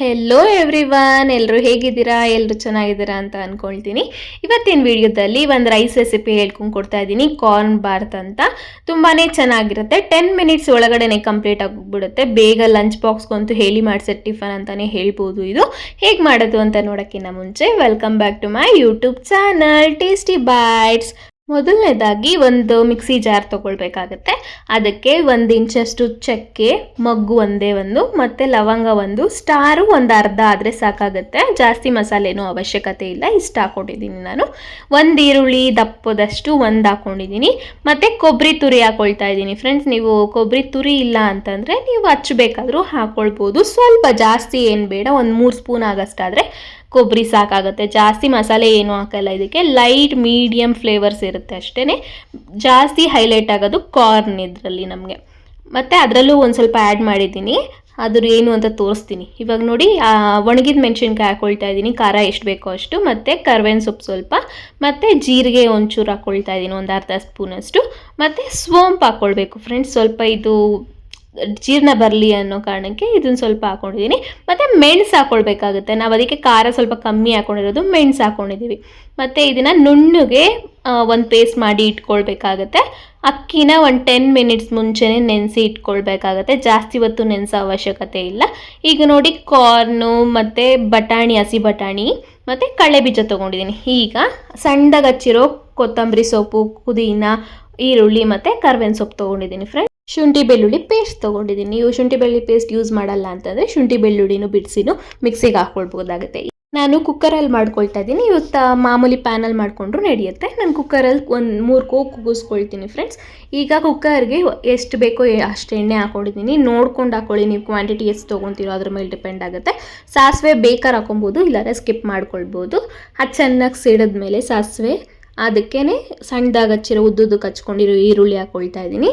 Hello everyone ಎಲ್ಲರೂ ಹೇಗಿದ್ದೀರಾ? ಎಲ್ಲರೂ ಚೆನ್ನಾಗಿದ್ದೀರಾ ಅಂತ ಅಂದ್ಕೊಳ್ತೀನಿ ಇವತ್ತಿನ ವಿಡಿಯೋದಲ್ಲಿ ಒಂದು ರೈಸ್ ರೆಸಿಪಿ ಹೇಳ್ಕೊಂಡು ಕೊಡ್ತಾ ಇದ್ದೀನಿ ಕಾರ್ನ್ ಬಾರ್ತ್ ಅಂತ. ತುಂಬಾ ಚೆನ್ನಾಗಿರುತ್ತೆ. ಟೆನ್ ಮಿನಿಟ್ಸ್ ಒಳಗಡೆನೆ ಕಂಪ್ಲೀಟ್ ಆಗಿಬಿಡುತ್ತೆ. ಬೇಗ ಲಂಚ್ ಬಾಕ್ಸ್ಗಂತೂ ಹೇಳಿ ಮಾಡಿಸೋ ಟಿಫನ್ ಅಂತಲೇ ಹೇಳ್ಬೋದು ಇದು. ಹೇಗೆ ಮಾಡೋದು ಅಂತ ನೋಡೋಕ್ಕಿಂತ ಮುಂಚೆ welcome back to my YouTube channel tasty bites ಮೊದಲನೇದಾಗಿ ಒಂದು ಮಿಕ್ಸಿ ಜಾರ್ ತಗೊಳ್ಬೇಕಾಗತ್ತೆ. ಅದಕ್ಕೆ ಒಂದು ಇಂಚಷ್ಟು ಚಕ್ಕೆ, ಮಗ್ಗು ಒಂದೇ ಒಂದು, ಮತ್ತು ಲವಂಗ ಒಂದು, ಸ್ಟಾರು ಒಂದು ಅರ್ಧ ಆದರೆ ಸಾಕಾಗುತ್ತೆ. ಜಾಸ್ತಿ ಮಸಾಲೆನೂ ಅವಶ್ಯಕತೆ ಇಲ್ಲ, ಇಷ್ಟು ಹಾಕೊಂಡಿದ್ದೀನಿ ನಾನು. ಒಂದು ಈರುಳ್ಳಿ ದಪ್ಪದಷ್ಟು ಒಂದು ಹಾಕೊಂಡಿದ್ದೀನಿ. ಮತ್ತು ಕೊಬ್ಬರಿ ತುರಿ ಹಾಕೊಳ್ತಾ ಇದ್ದೀನಿ. ಫ್ರೆಂಡ್ಸ್ ನೀವು ಕೊಬ್ಬರಿ ತುರಿ ಇಲ್ಲ ಅಂತಂದರೆ ನೀವು ಹಚ್ಚಬೇಕಾದ್ರೂ ಹಾಕ್ಕೊಳ್ಬೋದು ಸ್ವಲ್ಪ ಜಾಸ್ತಿ ಏನು ಬೇಡ, ಒಂದು ಮೂರು ಸ್ಪೂನ್ ಆಗಷ್ಟಾದರೆ ಕೊಬ್ಬರಿ ಸಾಕಾಗುತ್ತೆ, ಜಾಸ್ತಿ ಮಸಾಲೆ ಏನು ಹಾಕಲ್ಲ ಇದಕ್ಕೆ. ಲೈಟ್ ಮೀಡಿಯಮ್ ಫ್ಲೇವರ್ಸ್ ಇರುತ್ತೆ ಅಷ್ಟೇ ಜಾಸ್ತಿ ಹೈಲೈಟ್ ಆಗೋದು ಕಾರ್ನ್ ಇದರಲ್ಲಿ ನಮಗೆ. ಮತ್ತು ಅದರಲ್ಲೂ ಒಂದು ಸ್ವಲ್ಪ ಆ್ಯಡ್ ಮಾಡಿದ್ದೀನಿ. ಅದ್ರ ಏನು ಅಂತ ತೋರಿಸ್ತೀನಿ. ಇವಾಗ ನೋಡಿ ಒಣಗಿದ ಮೆಣಸಿನ್ಕಾಯಿ ಹಾಕ್ಕೊಳ್ತಾ ಇದ್ದೀನಿ. ಖಾರ ಎಷ್ಟು ಬೇಕೋ ಅಷ್ಟು. ಮತ್ತು ಕರ್ಬೇವಿನ ಸೊಪ್ಪು ಸ್ವಲ್ಪ. ಮತ್ತು ಜೀರಿಗೆ ಒಂಚೂರು ಹಾಕ್ಕೊಳ್ತಾ ಇದ್ದೀನಿ, ಒಂದು ಅರ್ಧ ಸ್ಪೂನಷ್ಟು. ಮತ್ತು ಸೋಂಪು ಹಾಕ್ಕೊಳ್ಬೇಕು ಫ್ರೆಂಡ್ಸ್ ಸ್ವಲ್ಪ ಇದು ಜೀರ್ಣ ಬರಲಿ ಅನ್ನೋ ಕಾರಣಕ್ಕೆ ಇದನ್ನು ಸ್ವಲ್ಪ ಹಾಕೊಂಡಿದ್ದೀನಿ ಮತ್ತು ಮೆಣಸು ಹಾಕ್ಕೊಳ್ಬೇಕಾಗುತ್ತೆ ನಾವು ಅದಕ್ಕೆ ಖಾರ ಸ್ವಲ್ಪ ಕಮ್ಮಿ ಹಾಕ್ಕೊಂಡಿರೋದು ಮೆಣಸು ಹಾಕ್ಕೊಂಡಿದ್ದೀವಿ ಮತ್ತು ಇದನ್ನು ನುಣ್ಣಗೆ ಒಂದು ಪೇಸ್ಟ್ ಮಾಡಿ ಇಟ್ಕೊಳ್ಬೇಕಾಗತ್ತೆ. ಅಕ್ಕಿನ ಒಂದು ಟೆನ್ ಮಿನಿಟ್ಸ್ ಮುಂಚೆನೇ ನೆನೆಸಿ ಇಟ್ಕೊಳ್ಬೇಕಾಗತ್ತೆ. ಜಾಸ್ತಿ ಹೊತ್ತು ನೆನೆಸೋ ಅವಶ್ಯಕತೆ ಇಲ್ಲ. ಈಗ ನೋಡಿ ಕಾರ್ನು ಮತ್ತು ಬಟಾಣಿ, ಹಸಿ ಬಟಾಣಿ, ಮತ್ತು ಕಳೆ ಬೀಜ ತೊಗೊಂಡಿದ್ದೀನಿ ಈಗ ಸಣ್ಣದಾಗಿ ಹಚ್ಚಿರೋ ಕೊತ್ತಂಬರಿ ಸೊಪ್ಪು, ಪುದೀನ ಈರುಳ್ಳಿ ಮತ್ತು ಕರ್ಬೇವಿನ ಸೊಪ್ಪು ತೊಗೊಂಡಿದ್ದೀನಿ ಫ್ರೆಂಡ್ ಶುಂಠಿ ಬೆಳ್ಳುಳ್ಳಿ ಪೇಸ್ಟ್ ತೊಗೊಂಡಿದ್ದೀನಿ. ನೀವು ಶುಂಠಿ ಬೆಳ್ಳುಳ್ಳಿ ಪೇಸ್ಟ್ ಯೂಸ್ ಮಾಡಲ್ಲ ಅಂತಂದರೆ ಶುಂಠಿ ಬೆಳ್ಳುಳ್ಳಿನೂ ಬಿಡಿಸಿನೂ ಮಿಕ್ಸಿಗೆ ಹಾಕ್ಕೊಳ್ಬೋದಾಗುತ್ತೆ. ನಾನು ಕುಕ್ಕರಲ್ಲಿ ಮಾಡ್ಕೊಳ್ತಾ ಇದ್ದೀನಿ. ಇವತ್ತು ಮಾಮೂಲಿ ಪ್ಯಾನಲ್ ಮಾಡಿಕೊಂಡ್ರು ನಡೆಯುತ್ತೆ. ನಾನು ಕುಕ್ಕರಲ್ಲಿ ಒಂದು ಮೂರು ಕೋ ಕೂಗಿಸ್ಕೊಳ್ತೀನಿ ಫ್ರೆಂಡ್ಸ್ ಈಗ ಕುಕ್ಕರ್ಗೆ ಎಷ್ಟು ಬೇಕೋ ಅಷ್ಟು ಎಣ್ಣೆ ಹಾಕ್ಕೊಂಡಿದ್ದೀನಿ ನೋಡ್ಕೊಂಡು ಹಾಕೊಳ್ಳಿ. ನೀವು ಕ್ವಾಂಟಿಟಿ ಎಷ್ಟು ತೊಗೊತೀರೋ ಅದ್ರ ಮೇಲೆ ಡಿಪೆಂಡ್ ಆಗುತ್ತೆ. ಸಾಸಿವೆ ಬೇಕಾದ್ರೆ ಹಾಕೊಬೋದು ಇಲ್ಲಾಂದರೆ ಸ್ಕಿಪ್ ಮಾಡ್ಕೊಳ್ಬೋದು. ಅದು ಚೆನ್ನಾಗಿ ಸಿಡಿದ್ಮೇಲೆ ಸಾಸಿವೆ ಅದಕ್ಕೇ ಸಣ್ಣದಾಗಿ ಹಚ್ಚಿರೋ ಉದ್ದುದ್ದು ಹಚ್ಕೊಂಡಿರೋ ಈರುಳ್ಳಿ ಹಾಕ್ಕೊಳ್ತಾ ಇದ್ದೀನಿ.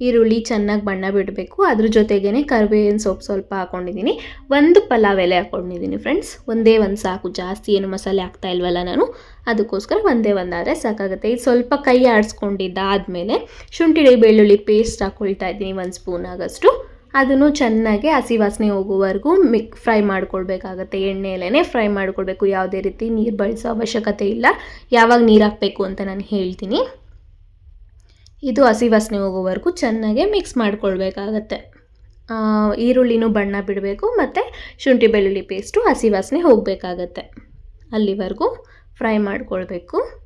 ಈರುಳ್ಳಿ ಚೆನ್ನಾಗಿ ಬಣ್ಣ ಬಿಡಬೇಕು. ಅದ್ರ ಜೊತೆಗೇ ಕರಿಬೇವಿನ ಸೊಪ್ಪು ಸ್ವಲ್ಪ ಹಾಕ್ಕೊಂಡಿದ್ದೀನಿ ಒಂದು ಪಲಾವ್ ಎಲೆ ಹಾಕ್ಕೊಂಡಿದ್ದೀನಿ ಫ್ರೆಂಡ್ಸ್ ಒಂದೇ ಒಂದು ಸಾಕು. ಜಾಸ್ತಿ ಏನು ಮಸಾಲೆ ಹಾಕ್ತಾ ಇಲ್ವಲ್ಲ ನಾನು. ಅದಕ್ಕೋಸ್ಕರ ಒಂದೇ ಒಂದಾದರೆ ಸಾಕಾಗುತ್ತೆ. ಇದು ಸ್ವಲ್ಪ ಕೈ ಆಡಿಸ್ಕೊಂಡಿದ್ದಾದಮೇಲೆ ಶುಂಠಿ ಬೆಳ್ಳುಳ್ಳಿ ಪೇಸ್ಟ್ ಹಾಕ್ಕೊಳ್ತಾ ಇದ್ದೀನಿ ಒಂದು ಸ್ಪೂನ್ ಆಗಷ್ಟು. ಅದನ್ನು ಚೆನ್ನಾಗಿ ಹಸಿ ವಾಸನೆ ಹೋಗುವವರೆಗೂ ಮಿಕ್ ಫ್ರೈ ಮಾಡ್ಕೊಳ್ಬೇಕಾಗತ್ತೆ. ಎಣ್ಣೆಯಲ್ಲೇ ಫ್ರೈ ಮಾಡ್ಕೊಳ್ಬೇಕು. ಯಾವುದೇ ರೀತಿ ನೀರು ಬಳಸೋ ಅವಶ್ಯಕತೆ ಇಲ್ಲ. ಯಾವಾಗ ನೀರು ಹಾಕಬೇಕು ಅಂತ ನಾನು ಹೇಳ್ತೀನಿ. ಇದು ಹಸಿ ವಾಸನೆ ಹೋಗುವವರೆಗೂ ಚೆನ್ನಾಗೆ ಮಿಕ್ಸ್ ಮಾಡ್ಕೊಳ್ಬೇಕಾಗತ್ತೆ. ಈರುಳ್ಳಿನೂ ಬಣ್ಣ ಬಿಡಬೇಕು ಮತ್ತು ಶುಂಠಿ ಬೆಳ್ಳುಳ್ಳಿ ಪೇಸ್ಟು ಹಸಿ ವಾಸನೆ ಹೋಗಬೇಕಾಗತ್ತೆ. ಅಲ್ಲಿವರೆಗೂ ಫ್ರೈ ಮಾಡ್ಕೊಳ್ಬೇಕು.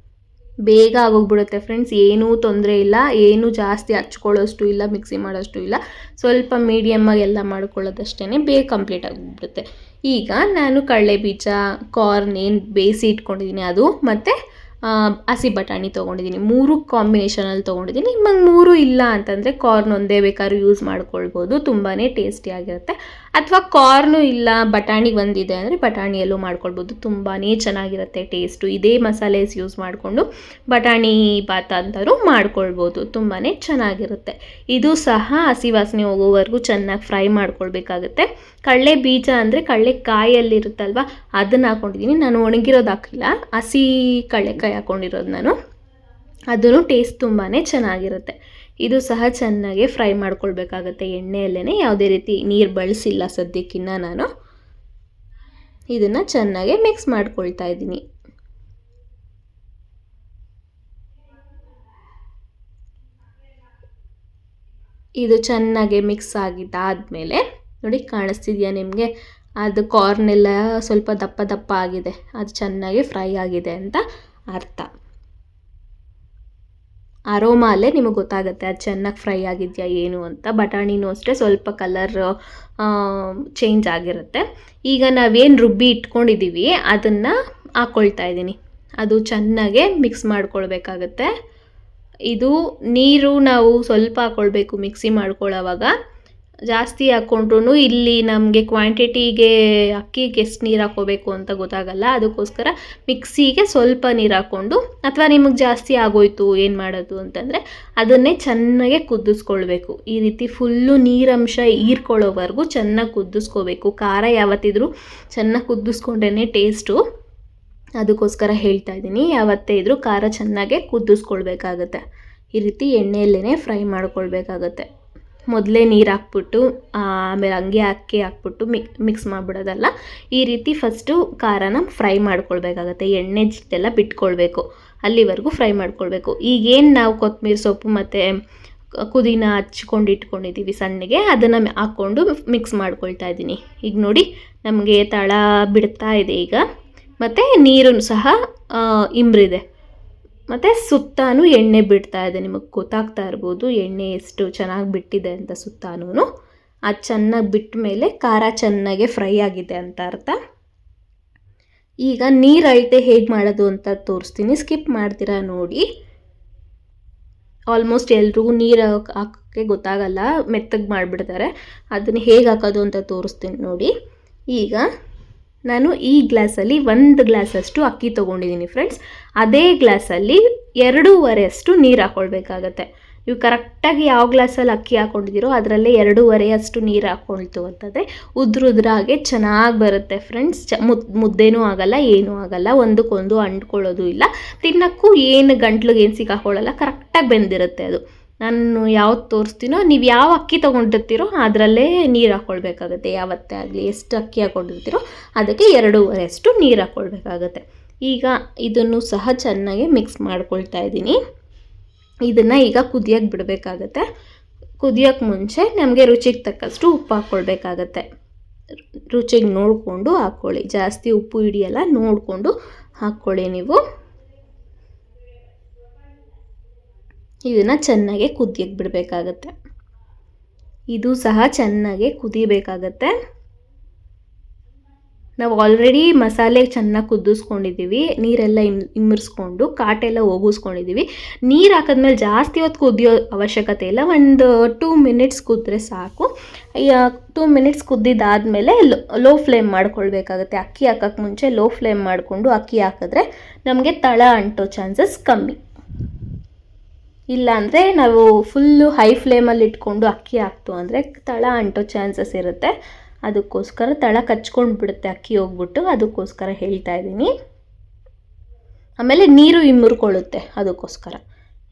ಬೇಗ ಆಗೋಗ್ಬಿಡುತ್ತೆ ಫ್ರೆಂಡ್ಸ್ ಏನೂ ತೊಂದರೆ ಇಲ್ಲ, ಏನೂ ಜಾಸ್ತಿ ಹಚ್ಕೊಳ್ಳೋಷ್ಟು ಇಲ್ಲ ಮಿಕ್ಸಿ ಮಾಡೋಷ್ಟು ಇಲ್ಲ. ಸ್ವಲ್ಪ ಮೀಡಿಯಮ್ಮಾಗಿ ಎಲ್ಲ ಮಾಡ್ಕೊಳ್ಳೋದಷ್ಟೇ ಬೇಗ ಕಂಪ್ಲೀಟ್ ಆಗಿಬಿಡುತ್ತೆ. ಈಗ ನಾನು ಕಡಲೆ ಬೀಜ ಕಾರ್ನ್ ಏನು ಬೇಯಿಸಿ ಇಟ್ಕೊಂಡಿದ್ದೀನಿ ಅದು, ಮತ್ತು ಹಸಿ ಬಟಾಣಿ ತೊಗೊಂಡಿದ್ದೀನಿ. ಮೂರು ಕಾಂಬಿನೇಷನಲ್ಲಿ ತೊಗೊಂಡಿದ್ದೀನಿ. ನಿಮಗೆ ಮೂರು ಇಲ್ಲ ಅಂತಂದರೆ ಕಾರ್ನ್ ಒಂದೇ ಬೇಕಾದ್ರೂ ಯೂಸ್ ಮಾಡ್ಕೊಳ್ಬೋದು. ತುಂಬಾ ಟೇಸ್ಟಿಯಾಗಿರುತ್ತೆ ಅಥವಾ ಕಾರ್ನು ಇಲ್ಲ, ಬಟಾಣಿ ಒಂದಿದೆ ಅಂದರೆ ಬಟಾಣಿಯಲ್ಲೂ ಮಾಡ್ಕೊಳ್ಬೋದು. ತುಂಬಾ ಚೆನ್ನಾಗಿರುತ್ತೆ ಟೇಸ್ಟು ಇದೇ ಮಸಾಲೆಸ್ ಯೂಸ್ ಮಾಡಿಕೊಂಡು ಬಟಾಣಿ, ಬಾತ್ ಅಂತಲೂ ಮಾಡ್ಕೊಳ್ಬೋದು. ತುಂಬಾ ಚೆನ್ನಾಗಿರುತ್ತೆ. ಇದು ಸಹ ಹಸಿ ವಾಸನೆ ಹೋಗೋವರೆಗೂ ಚೆನ್ನಾಗಿ ಫ್ರೈ ಮಾಡ್ಕೊಳ್ಬೇಕಾಗುತ್ತೆ. ಕಡಲೆ ಬೀಜ ಅಂದರೆ ಕಡಲೆಕಾಯಲ್ಲಿರುತ್ತಲ್ವ ಅದನ್ನು ಹಾಕ್ಕೊಂಡಿದ್ದೀನಿ ನಾನು ಒಣಗಿರೋದು ಹಾಕಿಲ್ಲ. ಹಸಿ ಕಡಲೆಕಾಯಿ ಹಾಕ್ಕೊಂಡಿರೋದು ನಾನು. ಅದನ್ನು ಟೇಸ್ಟ್ ತುಂಬಾ ಚೆನ್ನಾಗಿರುತ್ತೆ. ಇದು ಸಹ ಚೆನ್ನಾಗಿ ಫ್ರೈ ಮಾಡ್ಕೊಳ್ಬೇಕಾಗತ್ತೆ ಎಣ್ಣೆಯಲ್ಲೇ ಯಾವುದೇ ರೀತಿ ನೀರು ಬಳಸಿಲ್ಲ ಸದ್ಯಕ್ಕಿನ್ನ ನಾನು. ಇದನ್ನು ಚೆನ್ನಾಗಿ ಮಿಕ್ಸ್ ಮಾಡ್ಕೊಳ್ತಾ ಇದ್ದೀನಿ. ಇದು ಚೆನ್ನಾಗಿ ಮಿಕ್ಸ್ ಆಗಿದ್ದಾದಮೇಲೆ ನೋಡಿ ಕಾಣಿಸ್ತಿದ್ಯಾ ನಿಮಗೆ? ಅದು ಕಾರ್ನೆಲ್ಲ ಸ್ವಲ್ಪ ದಪ್ಪ ದಪ್ಪ ಆಗಿದೆ. ಅದು ಚೆನ್ನಾಗಿ ಫ್ರೈ ಆಗಿದೆ ಅಂತ. ಅರ್ಥ. ಅರೋಮಾ ಅಲ್ಲೇ ನಿಮಗೆ ಗೊತ್ತಾಗುತ್ತೆ, ಅದು ಚೆನ್ನಾಗಿ ಫ್ರೈ ಆಗಿದೆಯಾ, ಏನು ಅಂತ. ಬಟಾಣಿನೂ ಅಷ್ಟೇ, ಸ್ವಲ್ಪ ಕಲರ್ ಚೇಂಜ್ ಆಗಿರುತ್ತೆ. ಈಗ ನಾವೇನು ರುಬ್ಬಿ ಇಟ್ಕೊಂಡಿದ್ದೀವಿ ಅದನ್ನು ಹಾಕ್ಕೊಳ್ತಾ ಇದ್ದೀನಿ. ಅದು ಚೆನ್ನಾಗೆ ಮಿಕ್ಸ್ ಮಾಡ್ಕೊಳ್ಬೇಕಾಗತ್ತೆ. ಇದು ನೀರು ನಾವು ಸ್ವಲ್ಪ ಹಾಕ್ಕೊಳ್ಬೇಕು ಮಿಕ್ಸಿ ಮಾಡ್ಕೊಳ್ಳೋವಾಗ. ಜಾಸ್ತಿ ಹಾಕ್ಕೊಂಡ್ರೂ ಇಲ್ಲಿ ನಮಗೆ ಕ್ವಾಂಟಿಟಿಗೆ ಅಕ್ಕಿಗೆ ಎಷ್ಟು ನೀರು ಹಾಕೋಬೇಕು ಅಂತ ಗೊತ್ತಾಗಲ್ಲ. ಅದಕ್ಕೋಸ್ಕರ ಮಿಕ್ಸಿಗೆ ಸ್ವಲ್ಪ ನೀರು ಹಾಕ್ಕೊಂಡು ಅಥವಾ ನಿಮಗೆ ಜಾಸ್ತಿ ಆಗೋಯ್ತು ಏನು ಮಾಡೋದು ಅಂತಂದರೆ ಅದನ್ನೇ ಚೆನ್ನಾಗೆ ಕುದಿಸ್ಕೊಳ್ಬೇಕು. ಈ ರೀತಿ ಫುಲ್ಲು ನೀರಂಶ ಹೀರ್ಕೊಳ್ಳೋವರೆಗೂ ಚೆನ್ನಾಗಿ ಕುದಿಸ್ಕೋಬೇಕು. ಖಾರ ಯಾವತ್ತಿದ್ರೂ ಚೆನ್ನಾಗಿ ಕುದಿಸ್ಕೊಂಡೇ ಟೇಸ್ಟು ಅದಕ್ಕೋಸ್ಕರ ಹೇಳ್ತಾ ಇದ್ದೀನಿ, ಯಾವತ್ತೇ ಇದ್ದರೂ ಖಾರ ಚೆನ್ನಾಗೆ ಕುದಿಸ್ಕೊಳ್ಬೇಕಾಗತ್ತೆ. ಈ ರೀತಿ ಎಣ್ಣೆಯಲ್ಲೇ ಫ್ರೈ ಮಾಡ್ಕೊಳ್ಬೇಕಾಗತ್ತೆ. ಮೊದಲೇ ನೀರು ಹಾಕ್ಬಿಟ್ಟು ಆಮೇಲೆ ಹಂಗೆ ಅಕ್ಕಿ ಹಾಕ್ಬಿಟ್ಟು ಮಿಕ್ ಮಿಕ್ಸ್ ಮಾಡಿಬಿಡೋದಲ್ಲ. ಈ ರೀತಿ ಫಸ್ಟು ಖಾರನ ಫ್ರೈ ಮಾಡ್ಕೊಳ್ಬೇಕಾಗತ್ತೆ. ಎಣ್ಣೆ ಜಿಟ್ಟೆಲ್ಲ ಬಿಟ್ಕೊಳ್ಬೇಕು. ಅಲ್ಲಿವರೆಗೂ ಫ್ರೈ ಮಾಡ್ಕೊಳ್ಬೇಕು. ಈಗೇನು ನಾವು ಕೊತ್ತಂಬರಿ ಸೊಪ್ಪು ಮತ್ತು ಕುದಿನ ಹಚ್ಕೊಂಡು ಇಟ್ಕೊಂಡಿದ್ದೀವಿ ಸಣ್ಣಗೆ, ಅದನ್ನು ಹಾಕ್ಕೊಂಡು ಮಿಕ್ಸ್ ಮಾಡ್ಕೊಳ್ತಾ ಇದ್ದೀನಿ ಈಗ ನೋಡಿ, ನಮಗೆ ತಳ ಬಿಡ್ತಾ ಇದೆ ಈಗ. ಮತ್ತು ನೀರು ಸಹ ಇಂಬ್ರಿದೆ. ಮತ್ತು ಸುತ್ತಾನು ಎಣ್ಣೆ ಬಿಡ್ತಾ ಇದೆ, ನಿಮಗೆ ಗೊತ್ತಾಗ್ತಾ ಇರ್ಬೋದು ಎಣ್ಣೆ ಎಷ್ಟು ಚೆನ್ನಾಗಿ ಬಿಟ್ಟಿದೆ ಅಂತ ಸುತ್ತಾನು ಅದು ಚೆನ್ನಾಗಿ ಬಿಟ್ಟ ಮೇಲೆ ಖಾರ ಚೆನ್ನಾಗೆ ಫ್ರೈ ಆಗಿದೆ ಅಂತ ಅರ್ಥ. ಈಗ ನೀರು ಅಳತೆ ಹೇಗೆ ಮಾಡೋದು ಅಂತ ತೋರಿಸ್ತೀನಿ, ಸ್ಕಿಪ್ ಮಾಡ್ತೀರಾ ನೋಡಿ. ಆಲ್ಮೋಸ್ಟ್ ಎಲ್ರಿಗೂ ನೀರು ಹಾಕೋಕ್ಕೆ ಗೊತ್ತಾಗಲ್ಲ, ಮೆತ್ತಗೆ ಮಾಡಿಬಿಡ್ತಾರೆ. ಅದನ್ನು ಹೇಗೆ ಹಾಕೋದು ಅಂತ ತೋರಿಸ್ತೀನಿ ನೋಡಿ. ಈಗ ನಾನು ಈ ಗ್ಲಾಸಲ್ಲಿ ಒಂದು ಗ್ಲಾಸಷ್ಟು ಅಕ್ಕಿ ತೊಗೊಂಡಿದ್ದೀನಿ ಫ್ರೆಂಡ್ಸ್ ಅದೇ ಗ್ಲಾಸಲ್ಲಿ ಎರಡೂವರೆ ಅಷ್ಟು ನೀರು ಹಾಕ್ಕೊಳ್ಬೇಕಾಗತ್ತೆ ನೀವು ಕರೆಕ್ಟಾಗಿ ಯಾವ ಗ್ಲಾಸಲ್ಲಿ ಅಕ್ಕಿ ಹಾಕ್ಕೊಂಡಿದ್ದೀರೋ ಅದರಲ್ಲೇ ಎರಡೂವರೆ ಅಷ್ಟು ನೀರು ಹಾಕ್ಕೊಳ್ತು ಅಂತಂದರೆ ಉದ್ರುದ್ರಾಗೆ ಚೆನ್ನಾಗಿ ಬರುತ್ತೆ ಫ್ರೆಂಡ್ಸ್ ಚ ಮುದ್, ಮುದ್ದೆನೂ ಆಗಲ್ಲ, ಏನೂ ಆಗಲ್ಲ, ಒಂದಕ್ಕೊಂದು ಅಂಟ್ಕೊಳ್ಳೋದು ಇಲ್ಲ. ತಿನ್ನೋಕ್ಕೂ ಏನು ಗಂಟ್ಲಿಗೆ ಏನು ಸಿಕ್ಕಾಕೊಳ್ಳಲ್ಲ, ಕರೆಕ್ಟಾಗಿ ಬೆಂದಿರುತ್ತೆ ಅದು. ನಾನು ಯಾವ್ದು ತೋರಿಸ್ತೀನೋ, ನೀವು ಯಾವ ಅಕ್ಕಿ ತೊಗೊಂಡಿರ್ತೀರೋ ಅದರಲ್ಲೇ ನೀರು ಹಾಕ್ಕೊಳ್ಬೇಕಾಗತ್ತೆ ಯಾವತ್ತೇ ಆಗಲಿ ಎಷ್ಟು ಅಕ್ಕಿ ಹಾಕ್ಕೊಂಡಿರ್ತೀರೋ ಅದಕ್ಕೆ ಎರಡೂವರೆ ಅಷ್ಟು ನೀರು ಹಾಕ್ಕೊಳ್ಬೇಕಾಗತ್ತೆ ಈಗ ಇದನ್ನು ಸಹ ಚೆನ್ನಾಗಿ ಮಿಕ್ಸ್ ಮಾಡ್ಕೊಳ್ತಾ ಇದ್ದೀನಿ. ಇದನ್ನು ಈಗ ಕುದಿಯೋಕ್ಕೆ ಬಿಡಬೇಕಾಗತ್ತೆ. ಕುದಿಯೋಕ್ಕೆ ಮುಂಚೆ ನಮಗೆ ರುಚಿಗೆ ತಕ್ಕಷ್ಟು ಉಪ್ಪು ಹಾಕ್ಕೊಳ್ಬೇಕಾಗತ್ತೆ ರುಚಿಗೆ ನೋಡಿಕೊಂಡು ಹಾಕ್ಕೊಳ್ಳಿ ಜಾಸ್ತಿ ಉಪ್ಪು ಹಿಡಿಯಲ್ಲ, ನೋಡಿಕೊಂಡು ಹಾಕ್ಕೊಳ್ಳಿ ನೀವು. ಇದನ್ನು ಚೆನ್ನಾಗೆ ಕುದಿಯಕ್ಕೆ ಬಿಡಬೇಕಾಗತ್ತೆ ಇದು ಸಹ ಚೆನ್ನಾಗೆ ಕುದಿಬೇಕಾಗತ್ತೆ. ನಾವು ಆಲ್ರೆಡಿ ಮಸಾಲೆ ಚೆನ್ನಾಗಿ ಕುದಿಸ್ಕೊಂಡಿದ್ದೀವಿ ನೀರೆಲ್ಲ ಇಮ್, ಇಮ್ಮರ್ಸ್ಕೊಂಡು ಕಾಟೆಲ್ಲ ಹೋಗಿಸ್ಕೊಂಡಿದ್ದೀವಿ ನೀರು ಹಾಕಿದ್ಮೇಲೆ ಜಾಸ್ತಿ ಹೊತ್ತು ಕುದಿಯೋ ಅವಶ್ಯಕತೆ ಇಲ್ಲ. ಒಂದು ಟೂ ಮಿನಿಟ್ಸ್ ಕುದ್ರೆ ಸಾಕು. ಟೂ ಮಿನಿಟ್ಸ್ ಕುದ್ದಿದ್ದಾದಮೇಲೆ ಲೋ ಫ್ಲೇಮ್ ಮಾಡ್ಕೊಳ್ಬೇಕಾಗತ್ತೆ. ಅಕ್ಕಿ ಹಾಕೋಕ್ಕೆ ಮುಂಚೆ ಲೋ ಫ್ಲೇಮ್ ಮಾಡಿಕೊಂಡು ಅಕ್ಕಿ ಹಾಕಿದ್ರೆ ನಮಗೆ ತಳ ಅಂಟೋ ಚಾನ್ಸಸ್ ಕಮ್ಮಿ. ಇಲ್ಲಾಂದರೆ ನಾವು ಫುಲ್ಲು ಹೈ ಫ್ಲೇಮಲ್ಲಿ ಇಟ್ಕೊಂಡು ಅಕ್ಕಿ ಹಾಕ್ತು ಅಂದರೆ ತಳ ಅಂಟೋ ಚಾನ್ಸಸ್ ಇರುತ್ತೆ. ಅದಕ್ಕೋಸ್ಕರ ತಳ ಕಚ್ಕೊಂಡು ಬಿಡುತ್ತೆ ಅಕ್ಕಿ ಹೋಗ್ಬಿಟ್ಟು, ಅದಕ್ಕೋಸ್ಕರ ಹೇಳ್ತಾ ಇದ್ದೀನಿ. ಆಮೇಲೆ ನೀರು ಇಮ್ಮುರ್ಕೊಳ್ಳುತ್ತೆ ಅದಕ್ಕೋಸ್ಕರ.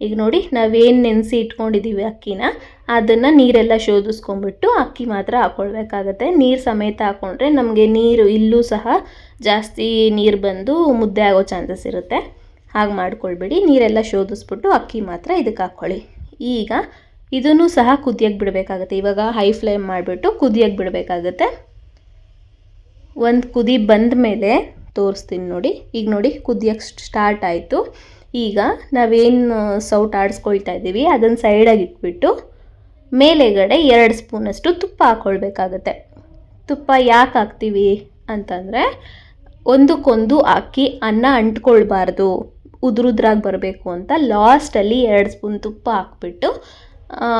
ಈಗ ನೋಡಿ, ನಾವೇನು ನೆನೆಸಿ ಇಟ್ಕೊಂಡಿದ್ದೀವಿ ಅಕ್ಕಿನ, ಅದನ್ನು ನೀರೆಲ್ಲ ಶೋಧಿಸ್ಕೊಂಡ್ಬಿಟ್ಟು ಅಕ್ಕಿ ಮಾತ್ರ ಹಾಕ್ಕೊಳ್ಬೇಕಾಗತ್ತೆ ನೀರು ಸಮೇತ ಹಾಕ್ಕೊಂಡ್ರೆ ನಮಗೆ ನೀರು ಇಲ್ಲೂ ಸಹ ಜಾಸ್ತಿ ನೀರು ಬಂದು ಮುದ್ದೆ ಆಗೋ ಚಾನ್ಸಸ್ ಇರುತ್ತೆ. ಹಾಗೆ ಮಾಡ್ಕೊಳ್ಬೇಡಿ, ನೀರೆಲ್ಲ ಶೋಧಿಸ್ಬಿಟ್ಟು ಅಕ್ಕಿ ಮಾತ್ರ ಇದಕ್ಕೆ ಹಾಕ್ಕೊಳ್ಳಿ. ಈಗ ಇದನ್ನು ಸಹ ಕುದಿಯಕ್ಕೆ ಬಿಡಬೇಕಾಗುತ್ತೆ. ಇವಾಗ ಹೈ ಫ್ಲೇಮ್ ಮಾಡಿಬಿಟ್ಟು ಕುದಿಯಕ್ಕೆ ಬಿಡಬೇಕಾಗುತ್ತೆ. ಒಂದು ಕುದಿ ಬಂದ ಮೇಲೆ ತೋರಿಸ್ತೀನಿ ನೋಡಿ. ಈಗ ನೋಡಿ, ಕುದಿಯಕ್ಕೆ ಸ್ಟಾರ್ಟ್ ಆಯಿತು. ಈಗ ನಾವೇನು ಸೌಟ್ ಆಡಿಸ್ಕೊಳ್ತಾ ಇದ್ದೀವಿ, ಅದನ್ನು ಸೈಡಾಗಿ ಇಟ್ಬಿಟ್ಟು ಮೇಲೆಗಡೆ ಎರಡು ಸ್ಪೂನಷ್ಟು ತುಪ್ಪ ಹಾಕ್ಕೊಳ್ಬೇಕಾಗತ್ತೆ. ತುಪ್ಪ ಯಾಕೆ ಹಾಕ್ತೀವಿ ಅಂತಂದರೆ, ಒಂದಕ್ಕೊಂದು ಅಕ್ಕಿ ಅನ್ನ ಅಂಟ್ಕೊಳ್ಬಾರ್ದು. ಉದುರುದ್ರಾಗಿ ಬರಬೇಕು ಅಂತ ಲಾಸ್ಟಲ್ಲಿ ಎರಡು ಸ್ಪೂನ್ ತುಪ್ಪ ಹಾಕ್ಬಿಟ್ಟು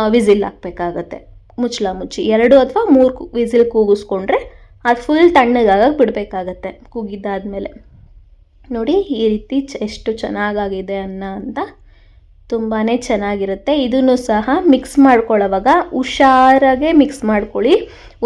ವಿಸಿಲ್ ಹಾಕ್ಬೇಕಾಗತ್ತೆ. ಮುಚ್ಚಳ ಮುಚ್ಚಿ. ಎರಡು ಅಥವಾ ಮೂರು ವಿಸಿಲ್ ಕೂಗಿಸ್ಕೊಂಡ್ರೆ ಅದು ಫುಲ್ ತಣ್ಣಗಾಗಕ್ಕೆ ಬಿಡಬೇಕಾಗತ್ತೆ ಕೂಗಿದ್ದಾದಮೇಲೆ. ನೋಡಿ ಈ ರೀತಿ ಎಷ್ಟು ಚೆನ್ನಾಗಾಗಿದೆ ಅನ್ನ ಅಂತ ತುಂಬಾ ಚೆನ್ನಾಗಿರುತ್ತೆ. ಇದನ್ನು ಸಹ ಮಿಕ್ಸ್ ಮಾಡ್ಕೊಳ್ಳೋವಾಗ ಹುಷಾರಾಗೆ ಮಿಕ್ಸ್ ಮಾಡ್ಕೊಳ್ಳಿ.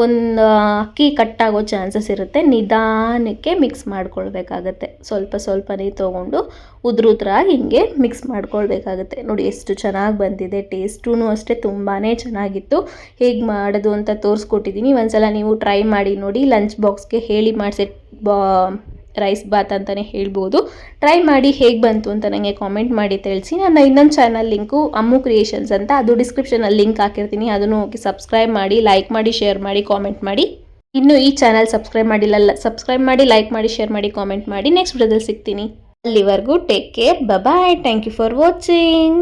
ಒಂದು ಅಕ್ಕಿ ಕಟ್ಟಾಗೋ ಚಾನ್ಸಸ್ ಇರುತ್ತೆ. ನಿಧಾನಕ್ಕೆ ಮಿಕ್ಸ್ ಮಾಡ್ಕೊಳ್ಬೇಕಾಗತ್ತೆ. ಸ್ವಲ್ಪ ಸ್ವಲ್ಪನೇ ತೊಗೊಂಡು ಉದ್ರ ಉದ್ರಾಗಿ ಹಿಂಗೆ ಮಿಕ್ಸ್ ಮಾಡ್ಕೊಳ್ಬೇಕಾಗತ್ತೆ. ನೋಡಿ ಎಷ್ಟು ಚೆನ್ನಾಗಿ ಬಂದಿದೆ. ಟೇಸ್ಟೂ ಅಷ್ಟೇ ತುಂಬಾ ಚೆನ್ನಾಗಿತ್ತು. ಹೇಗೆ ಮಾಡೋದು ಅಂತ ತೋರಿಸ್ಕೊಟ್ಟಿದ್ದೀನಿ. ಒಂದ್ಸಲ ನೀವು ಟ್ರೈ ಮಾಡಿ ನೋಡಿ. ಲಂಚ್ ಬಾಕ್ಸ್ಗೆ ಹೇಳಿ ಮಾಡಿಸಿ, ಬಾ ರೈಸ್ ಬಾತ್ ಅಂತಲೇ ಹೇಳ್ಬೋದು. ಟ್ರೈ ಮಾಡಿ ಹೇಗೆ ಬಂತು ಅಂತ ನನಗೆ ಕಾಮೆಂಟ್ ಮಾಡಿ ತಿಳಿಸಿ. ನನ್ನ ಇನ್ನೊಂದು ಚಾನಲ್ ಲಿಂಕು ಅಮ್ಮು ಕ್ರಿಯೇಷನ್ಸ್ ಅಂತ, ಅದು ಡಿಸ್ಕ್ರಿಪ್ಷನಲ್ಲಿ ಲಿಂಕ್ ಹಾಕಿರ್ತೀನಿ. ಅದನ್ನು ಸಬ್ಸ್ಕ್ರೈಬ್ ಮಾಡಿ ಲೈಕ್ ಮಾಡಿ ಶೇರ್ ಮಾಡಿ ಕಾಮೆಂಟ್ ಮಾಡಿ. ಇನ್ನು ಈ ಚಾನಲ್ ಸಬ್ಸ್ಕ್ರೈಬ್ ಮಾಡಿಲ್ಲ ಸಬ್ಸ್ಕ್ರೈಬ್ ಮಾಡಿ ಲೈಕ್ ಮಾಡಿ ಶೇರ್ ಮಾಡಿ ಕಾಮೆಂಟ್ ಮಾಡಿ. ನೆಕ್ಸ್ಟ್ ವಿಡಿಯೋದಲ್ಲಿ ಸಿಗ್ತೀನಿ. ಅಲ್ಲಿವರೆಗೂ take care bye thank you for watching